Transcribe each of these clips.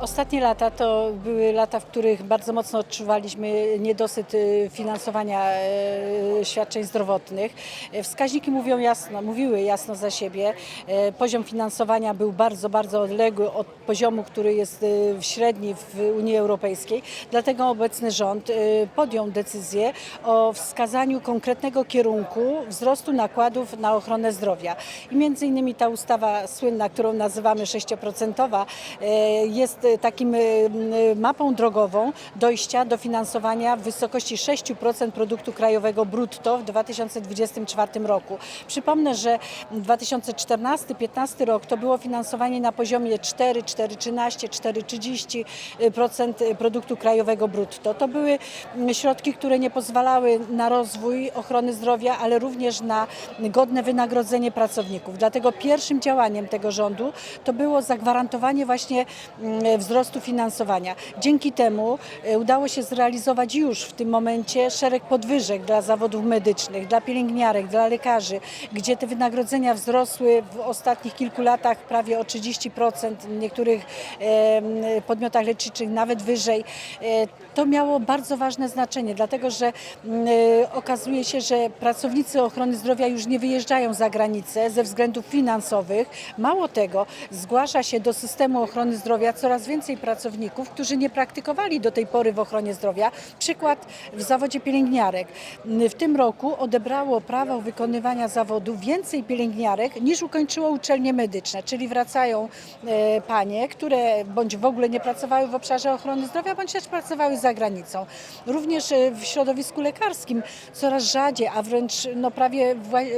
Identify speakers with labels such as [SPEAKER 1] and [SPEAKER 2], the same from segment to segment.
[SPEAKER 1] Ostatnie lata to były lata, w których bardzo mocno odczuwaliśmy niedosyt y, finansowania e, świadczeń zdrowotnych. Wskaźniki mówią jasno, mówiły jasno za siebie. E, Poziom finansowania był bardzo, bardzo odległy od poziomu, który jest y, w średni w Unii Europejskiej. Dlatego obecny rząd y, podjął decyzję o wskazaniu konkretnego kierunku wzrostu nakładów na ochronę zdrowia. I między innymi ta ustawa słynna, którą nazywamy 6% e, jest takim e, m, mapą drogową dojścia do finansowania w wysokości 6% produktu krajowego brutto w 2024 roku. Przypomnę, że 2014-15 rok to było finansowanie na poziomie 4, 4,13, 4,30% produktu krajowego brutto. To były środki, które nie pozwalały na rozwój ochrony zdrowia, ale również na godne wynagrodzenie pracowników. Dlatego pierwszym działaniem tego rządu to było zagwarantowanie właśnie mm, wzrostu finansowania. Dzięki temu e, udało się zrealizować już w tym momencie szereg podwyżek dla zawodów medycznych, dla pielęgniarek, dla lekarzy, gdzie te wynagrodzenia wzrosły w ostatnich kilku latach prawie o 30%, w niektórych podmiotach leczniczych nawet wyżej. E, To miało bardzo ważne znaczenie, dlatego że mm, e, okazuje się, że pracownicy ochrony zdrowia już nie wyjeżdżają za granicę ze względów finansowych. Mało tego, zgłasza się do systemu ochrony zdrowia coraz więcej pracowników, którzy nie praktykowali do tej pory w ochronie zdrowia. Przykład w zawodzie pielęgniarek. W tym roku odebrało prawo wykonywania zawodu więcej pielęgniarek niż ukończyło uczelnie medyczne, czyli wracają e, panie, które bądź w ogóle nie pracowały w obszarze ochrony zdrowia, bądź też pracowały za granicą. Również e, w środowisku lekarskim coraz rzadziej, a wręcz no prawie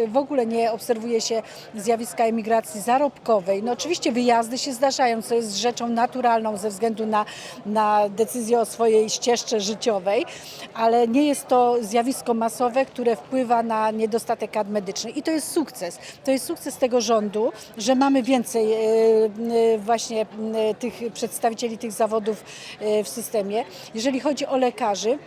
[SPEAKER 1] w ogóle nie obserwuje się zjawiska emigracji zarobkowej. No oczywiście wyjazdy się zdarzają, co jest rzeczą naturalną ze względu na, na decyzję o swojej ścieżce życiowej, ale nie jest to zjawisko masowe, które wpływa na niedostatek kadr medycznych. I to jest sukces. To jest sukces tego rządu, że mamy więcej e, e, właśnie e, tych przedstawicieli tych zawodów w systemie. Jeżeli chodzi o lekarzy,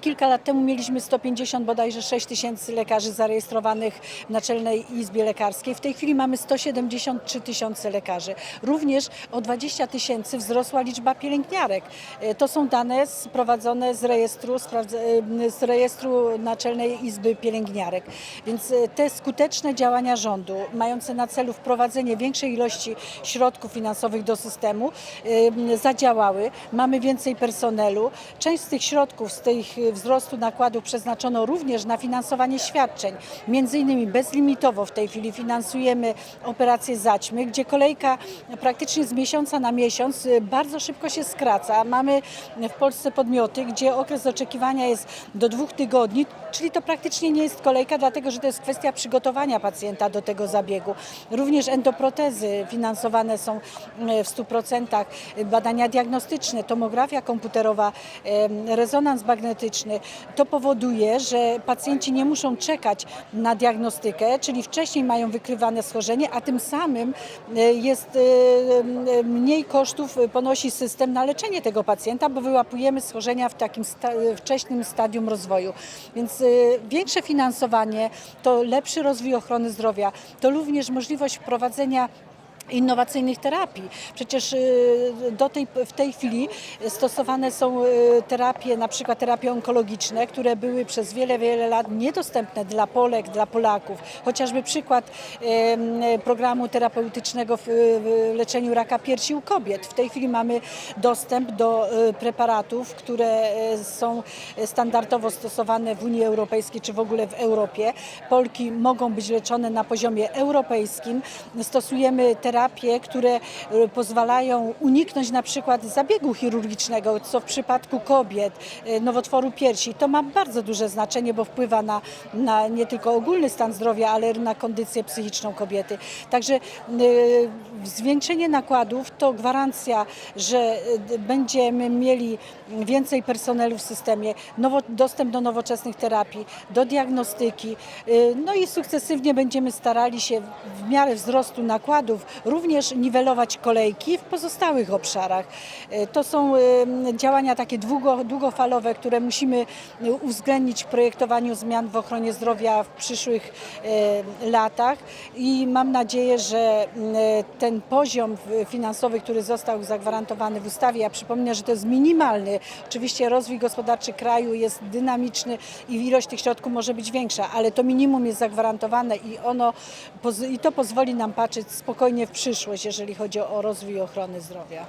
[SPEAKER 1] Kilka lat temu mieliśmy 150, bodajże 6 tysięcy lekarzy zarejestrowanych w Naczelnej Izbie Lekarskiej. W tej chwili mamy 173 tysiące lekarzy. Również o 20 tysięcy wzrosła liczba pielęgniarek. E, To są dane sprowadzone z rejestru, e, z rejestru Naczelnej Izby Pielęgniarek. Więc e, te skuteczne działania rządu, mające na celu wprowadzenie większej ilości środków finansowych do systemu, e, zadziałały. Mamy więcej personelu. Część z tych środków, z tych e, wzrostu nakładów przeznaczono również na finansowanie świadczeń. Między innymi bezlimitowo w tej chwili finansujemy operację zaćmy, gdzie kolejka praktycznie z miesiąca na miesiąc e, bardzo szybko się skraca. Mamy w Polsce podmioty, gdzie okres oczekiwania jest do dwóch tygodni, czyli to praktycznie nie jest kolejka, dlatego że to jest kwestia przygotowania pacjenta do tego zabiegu. Również endoprotezy finansowane są e, w 100%, badania diagnostyczne, tomografia komputerowa, em, rezonans magnetyczny. To powoduje, że pacjenci nie muszą czekać na diagnostykę, czyli wcześniej mają wykrywane schorzenie, a tym samym e, jest e, m, mniej kosztów ponosi system na leczenie tego pacjenta, bo wyłapujemy schorzenia w takim sta stadium rozwoju. Więc e, większe finansowanie to lepszy rozwój ochrony zdrowia, to również możliwość wprowadzenia innowacyjnych terapii. Przecież y, do tej, w tej chwili stosowane są y, terapie, na przykład terapie onkologiczne, które były przez wiele, wiele lat niedostępne dla Polek, dla Polaków. Chociażby przykład programu terapeutycznego w, leczeniu raka piersi u kobiet. W tej chwili mamy dostęp do y, preparatów, które y, są standardowo stosowane w Unii Europejskiej czy w ogóle w Europie. Polki mogą być leczone na poziomie europejskim. Stosujemy terapie, które y, pozwalają uniknąć na przykład zabiegu chirurgicznego, co w przypadku kobiet, y, nowotworu piersi. To ma bardzo duże znaczenie, bo wpływa na, na nie tylko ogólny stan zdrowia, ale na kondycję psychiczną kobiety. Także y, zwiększenie nakładów to gwarancja, że będziemy mieli więcej personelu w systemie, nowo, dostęp do nowoczesnych terapii, do diagnostyki. No i sukcesywnie będziemy starali się w miarę wzrostu nakładów również niwelować kolejki w pozostałych obszarach. E, To są e, działania takie długo, długofalowe, które musimy e, uwzględnić w projektowaniu zmian w ochronie zdrowia w przyszłych latach i mam nadzieję, że ten poziom finansowy, który został zagwarantowany w ustawie, ja przypomnę, że to jest minimalny. Oczywiście rozwój gospodarczy kraju jest dynamiczny i ilość tych środków może być większa, ale to minimum jest zagwarantowane i ono i to pozwoli nam patrzeć spokojnie w przyszłość, jeżeli chodzi o rozwój ochrony zdrowia.